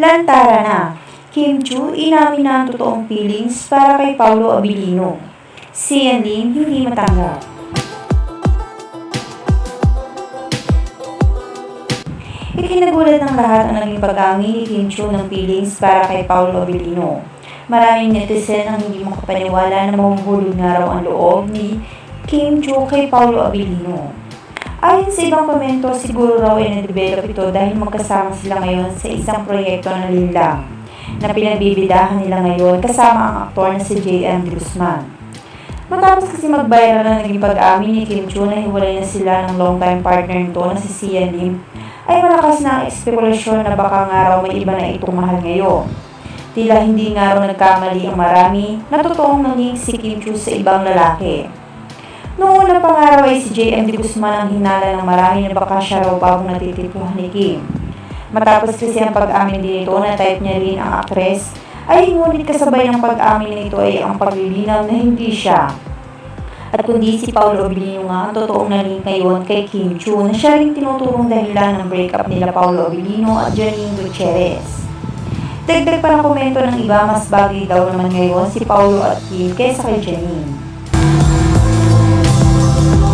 Lantara na, Kim Chu inamin na ang totoong feelings para kay Paulo Abilino. Si Lim hindi matanggap. Ikinagulat ng lahat ang naging pag-amin ni Kim Chu ng feelings para kay Paulo Abilino. Maraming netizen ang hindi makapaniwala na mahuhulog nga raw ang loob ni Kim Chu kay Paulo Abilino. Ayon sa ibang komento, siguro raw ay na-develop ito dahil magkasama sila ngayon sa isang proyekto na linlang na pinagbibidahan nila ngayon kasama ang aktor na si J.M. Guzman. Matapos kasi mag-viral na naging pag-amin ni Kim Chu na hiwalay na sila ng long-time partner nito na si Sian Lim, ay malakas na ang espekulasyon na baka nga raw may iba na itong mahal ngayon. Tila hindi nga raw nagkamali ang marami na totoong naging si Kim Chu sa ibang lalaki. Noong una pa nga raw ay si J.M. De Guzman ang hinala ng marami na baka siya raw bagong natitipuhan ni Kim. Matapos kasi ang pag-amin din ito na type niya rin ang actress, ay ngunit kasabay ng pag-amin nito ay ang paglilinaw na hindi siya. At kundi si Paolo Abilino nga ang totoong nalink ngayon kay Kim Chu na siya rin tinuturong dahilan ng breakup nila Paolo Abilino at Janine Gutierrez. Dagdag pa ng komento ng iba, mas bagay daw naman ngayon si Paulo at Kim kaysa kay Janine. Oh.